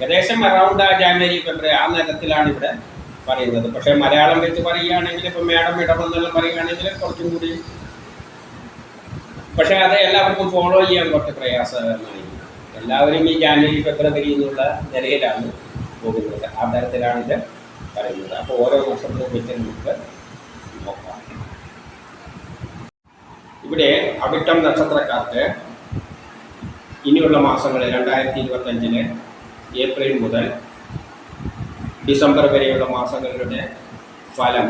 ഏകദേശം അറൗണ്ട് ആ ജാനുവരി ഫെബ്രുവരി ആ നേരത്തിലാണ് ഇവിടെ പറയുന്നത്. പക്ഷേ മലയാളം വെച്ച് പറയുകയാണെങ്കിൽ ഇപ്പം മേഡം ഇടമെന്നെല്ലാം പറയുകയാണെങ്കിൽ കുറച്ചും കൂടി പക്ഷേ അത് എല്ലാവർക്കും ഫോളോ ചെയ്യാൻ കുറച്ച് പ്രയാസകരമായി. എല്ലാവരും ഈ ജാനുവരി ഫെബ്രുവരി എന്നുള്ള നിലയിലാണ് പോകുന്നത്. ആ തരത്തിലാണ് ഇത് പറയുന്നത്. അപ്പോൾ ഓരോ നക്ഷത്രവും വെച്ച് നമുക്ക് നോക്കാം. ഇവിടെ അവിട്ടം നക്ഷത്രക്കാർക്ക് ഇനിയുള്ള മാസങ്ങളിൽ രണ്ടായിരത്തി ഇരുപത്തഞ്ചിൽ ഏപ്രിൽ മുതൽ ഡിസംബർ വരെയുള്ള മാസങ്ങളുടെ ഫലം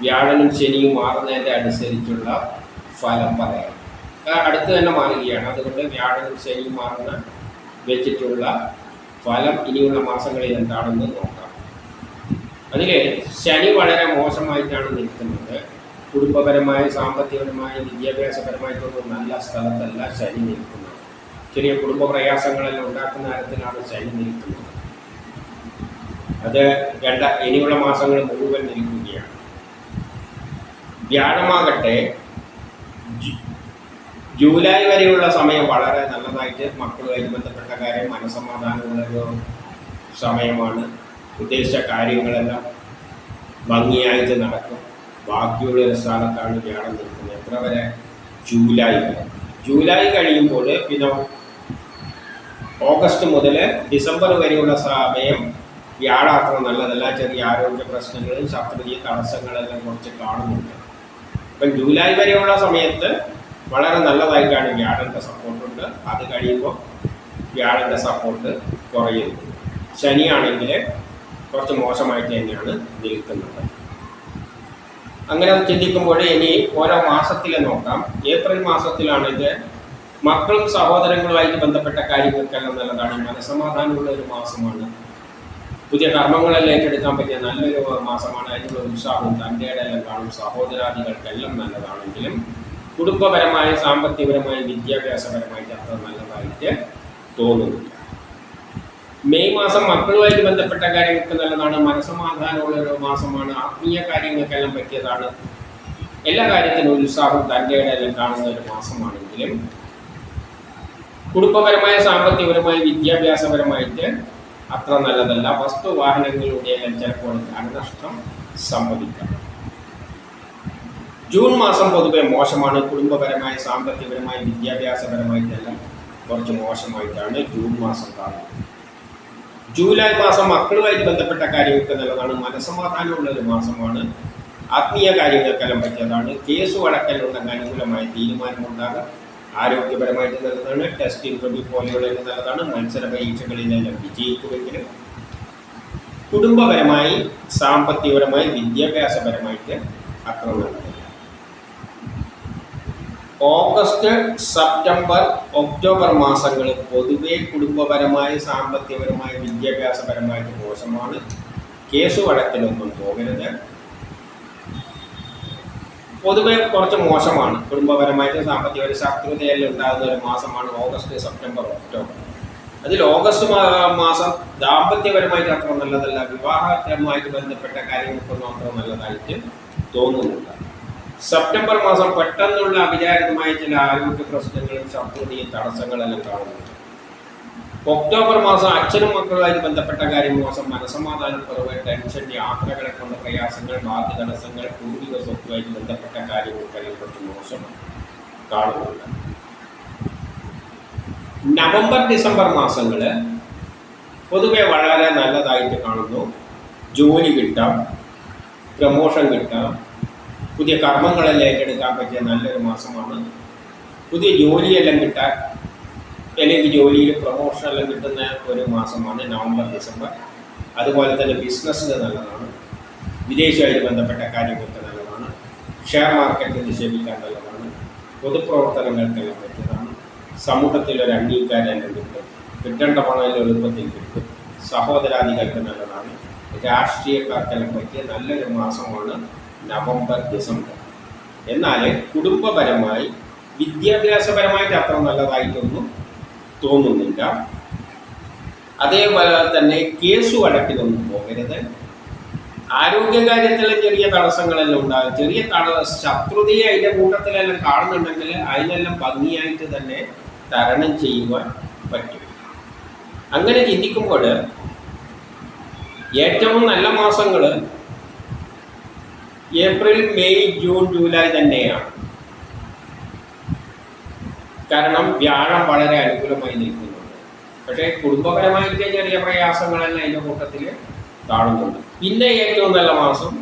വ്യാഴനും ശനിയും മാറുന്നതിന്റെ അനുസരിച്ചുള്ള ഫലം പറയാം. അടുത്ത് തന്നെ മാറുകയാണ്. അതുകൊണ്ട് വ്യാഴനും ശനിയും മാറുന്ന വെച്ചിട്ടുള്ള ഫലം ഇനിയുള്ള മാസങ്ങളിൽ എന്താണെന്ന് നോക്കാം. അതിൽ ശനി വളരെ മോശമായിട്ടാണ് നിൽക്കുന്നത്. കുടുംബപരമായ സാമ്പത്തികപരമായ വിദ്യാഭ്യാസപരമായിട്ടൊന്നും നല്ല സ്ഥലത്തല്ല ശനി നിൽക്കുന്നത്. ചെറിയ കുടുംബ പ്രയാസങ്ങളെല്ലാം ഉണ്ടാക്കുന്ന തരത്തിലാണ് ശനി നിൽക്കുന്നത്. അത് രണ്ട ഇനിയുള്ള മാസങ്ങൾ മുഴുവൻ നിൽക്കുകയാണ്. വ്യാഴമാകട്ടെ ജൂലൈ വരെയുള്ള സമയം വളരെ നല്ലതായിട്ട് മക്കളുമായിട്ട് ബന്ധപ്പെട്ട കാര്യം മനസമാധാനമുള്ളൊരു സമയമാണ്. ഉദ്ദേശിച്ച കാര്യങ്ങളെല്ലാം ഭംഗിയായിട്ട് നടക്കും. ബാക്കിയുള്ള ഒരു സ്ഥാനത്താണ് വ്യാഴം നിൽക്കുന്നത് എത്ര വരെ? ജൂലൈ ജൂലൈ കഴിയുമ്പോൾ പിന്നെ ഓഗസ്റ്റ് മുതൽ ഡിസംബർ വരെയുള്ള സമയം വ്യാഴാക്കണം നല്ലതല്ല. ചെറിയ ആരോഗ്യ പ്രശ്നങ്ങളും ശത്രുതീയ തടസ്സങ്ങളെല്ലാം കുറച്ച് കാണുന്നുണ്ട്. ഇപ്പം ജൂലൈ വരെയുള്ള സമയത്ത് വളരെ നല്ലതായിട്ടാണ് വ്യാഴന്റെ സപ്പോർട്ടുണ്ട് അത് കഴിയുമ്പോൾ വ്യാഴന്റെ സപ്പോർട്ട് കുറയുന്നു ശനിയാണെങ്കിൽ കുറച്ച് മോശമായിട്ട് തന്നെയാണ് നിൽക്കുന്നത്. അങ്ങനെ ചിന്തിക്കുമ്പോൾ ഇനി ഓരോ മാസത്തിൽ നോക്കാം. ഏപ്രിൽ മാസത്തിലാണ് ഇത് മക്കളും സഹോദരങ്ങളുമായിട്ട് ബന്ധപ്പെട്ട കാര്യങ്ങൾക്കെല്ലാം നല്ലതാണ്. മനസമാധാനമുള്ള ഒരു മാസമാണ്. പുതിയ കർമ്മങ്ങളെല്ലാം ഏറ്റെടുക്കാൻ പറ്റിയ നല്ലൊരു മാസമാണ്. അതിനുള്ള ഉത്സാഹവും തന്റെ എല്ലാം കാണും. സഹോദരാദികൾക്കെല്ലാം നല്ലതാണെങ്കിലും കുടുംബപരമായ സാമ്പത്തികപരമായ വിദ്യാഭ്യാസപരമായിട്ട് അത്ര നല്ലതായിട്ട് തോന്നുന്നില്ല. മെയ് മാസം മക്കളുമായിട്ട് ബന്ധപ്പെട്ട കാര്യങ്ങൾക്ക് നല്ലതാണ്. മനസമാധാനമുള്ള ഒരു മാസമാണ്. ആത്മീയ കാര്യങ്ങൾക്കെല്ലാം പറ്റിയതാണ്. എല്ലാ കാര്യത്തിനും ഉത്സാഹം തന്റെ എല്ലാം കാണുന്ന ഒരു മാസമാണെങ്കിലും കുടുംബപരമായ സാമ്പത്തികപരമായ വിദ്യാഭ്യാസപരമായിട്ട് അത്ര നല്ലതല്ല. വസ്തു വാഹനങ്ങളുടെ ചിലപ്പോൾ ധനനഷ്ടം സംഭവിക്കാം. ജൂൺ മാസം പൊതുവെ മോശമാണ്. കുടുംബപരമായ സാമ്പത്തികപരമായ വിദ്യാഭ്യാസപരമായിട്ടെല്ലാം കുറച്ച് മോശമായിട്ടാണ് ജൂൺ മാസം കാണുന്നത്. ജൂലൈ മാസം മക്കളുമായിട്ട് ബന്ധപ്പെട്ട കാര്യങ്ങൾക്ക് നല്ലതാണ്. മനസമാധാനമുള്ള ഒരു മാസമാണ്. ആത്മീയ കാര്യങ്ങൾക്കെല്ലാം പറ്റിയതാണ്. കേസ് വഴക്കലുണ്ടെങ്കിൽ അനുകൂലമായ തീരുമാനമുണ്ടാകാം. ആരോഗ്യപരമായിട്ട് നല്ലതാണ് ടെസ്റ്റ് ഇന്റർവ്യൂ പോലെയുള്ള നല്ലതാണ് മത്സര പരീക്ഷകളിലെല്ലാം വിജയിക്കുമെങ്കിലും കുടുംബപരമായി സാമ്പത്തികപരമായി വിദ്യാഭ്യാസപരമായിട്ട് അത്ര ഓഗസ്റ്റ് സെപ്റ്റംബർ ഒക്ടോബർ മാസങ്ങൾ പൊതുവെ കുടുംബപരമായി സാമ്പത്തികപരമായി വിദ്യാഭ്യാസപരമായിട്ട് മോശമാണ്. കേസ് വഴക്കിലൊന്നും പോകരുത്. പൊതുവെ കുറച്ച് മോശമാണ്. കുടുംബപരമായിട്ട് സാമ്പത്തിക ഒരു ശത്രുതയെല്ലാം ഉണ്ടാകുന്ന ഒരു മാസമാണ് ഓഗസ്റ്റ് സെപ്റ്റംബർ ഒക്ടോബർ. അതിൽ ഓഗസ്റ്റ് മാസം ദാമ്പത്യപരമായിട്ട് അത്ര നല്ലതല്ല. വിവാഹപരമായിട്ട് ബന്ധപ്പെട്ട കാര്യങ്ങൾക്കൊന്നും അത്ര നല്ലതായിട്ട് തോന്നുന്നില്ല. സെപ്റ്റംബർ മാസം പെട്ടെന്നുള്ള അവിചാരിതമായ ചില ആരോഗ്യ പ്രശ്നങ്ങളും ശത്രുതയും തടസ്സങ്ങളെല്ലാം കാണുന്നുണ്ട്. ഒക്ടോബർ മാസം അച്ഛനും മക്കളുമായി ബന്ധപ്പെട്ട കാര്യം മോശം. മനസമാധാനക്കുറവ് ടെൻഷൻ യാത്രകളെ കൊണ്ട് പ്രയാസങ്ങൾ ബാധ്യ തടസ്സങ്ങൾ പൂർവിക സ്വത്തുമായി ബന്ധപ്പെട്ട കാര്യങ്ങൾ കുറച്ച് മോശം. കാണുന്നുണ്ട് നവംബർ ഡിസംബർ മാസങ്ങൾ പൊതുവെ വളരെ നല്ലതായിട്ട് കാണുന്നു. ജോലി കിട്ടാം പ്രമോഷൻ കിട്ടാം പുതിയ കർമ്മങ്ങളെല്ലാം ഏറ്റെടുക്കാൻ പറ്റിയ നല്ലൊരു മാസമാണ്. പുതിയ ജോലിയെല്ലാം കിട്ടാൻ അല്ലെങ്കിൽ ജോലിയിൽ പ്രൊമോഷൻ എല്ലാം കിട്ടുന്ന ഒരു മാസമാണ് നവംബർ ഡിസംബർ. അതുപോലെ തന്നെ ബിസിനസ്സിന് നല്ലതാണ്. വിദേശമായിട്ട് ബന്ധപ്പെട്ട കാര്യങ്ങൾക്ക് നല്ലതാണ്. ഷെയർ മാർക്കറ്റിൽ നിക്ഷേപിക്കാൻ നല്ലതാണ്. പൊതുപ്രവർത്തനങ്ങൾക്കെല്ലാം പറ്റിയതാണ്. സമൂഹത്തിലൊരു അംഗീകാരം കിട്ടും. കിട്ടേണ്ട പണം എളുപ്പത്തിൽ കിട്ടും. സഹോദരാദികൾക്ക് നല്ലതാണ്. രാഷ്ട്രീയക്കാർക്കെല്ലാം പറ്റിയ നല്ലൊരു മാസമാണ് നവംബർ ഡിസംബർ. എന്നാൽ കുടുംബപരമായി വിദ്യാഭ്യാസപരമായിട്ട് അത്ര നല്ലതായിട്ടൊന്നും തോന്നുന്നില്ല. അതേപോലെ തന്നെ കേസ് വഴക്കിലൊന്നും പോകരുത്. ആരോഗ്യകാര്യത്തിൽ ചെറിയ തടസ്സങ്ങളെല്ലാം ഉണ്ടാകും. ചെറിയ തട ശത്രുതയെ അതിന്റെ കൂട്ടത്തിലെല്ലാം കാണുന്നുണ്ടെങ്കിൽ അതിനെല്ലാം ഭംഗിയായിട്ട് തന്നെ തരണം ചെയ്യുവാൻ പറ്റും. അങ്ങനെ ചിന്തിക്കുമ്പോൾ ഏറ്റവും നല്ല മാസങ്ങൾ ഏപ്രിൽ മെയ് ജൂൺ ജൂലൈ തന്നെയാണ്. കാരണം വ്യാഴം വളരെ അനുകൂലമായി നിൽക്കുന്നു. പക്ഷേ കുടുംബപരമായിട്ട് ചെറിയ പ്രയാസങ്ങളെല്ലാം അതിന്റെ കൂട്ടത്തിൽ കാണുന്നുണ്ട്. പിന്നെ ഏറ്റവും നല്ല മാസം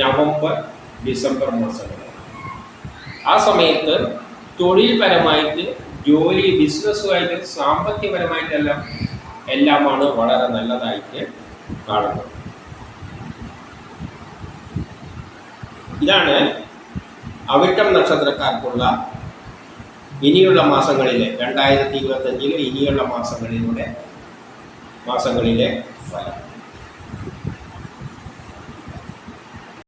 നവംബർ ഡിസംബർ മാസങ്ങളാണ്. ആ സമയത്ത് തൊഴിൽപരമായിട്ട് ജോലി ബിസിനസ്സുമായിട്ട് സാമ്പത്തികപരമായിട്ടെല്ലാം എല്ലാമാണ് വളരെ നല്ലതായിട്ട് കാണുന്നത്. ഇതാണ് അവിട്ടം നക്ഷത്രക്കാർക്കുള്ള ഇനിയുള്ള മാസങ്ങളിലെ രണ്ടായിരത്തി ഇരുപത്തഞ്ചിലെ ഇനിയുള്ള മാസങ്ങളിലൂടെ മാസങ്ങളിലെ ഫലം.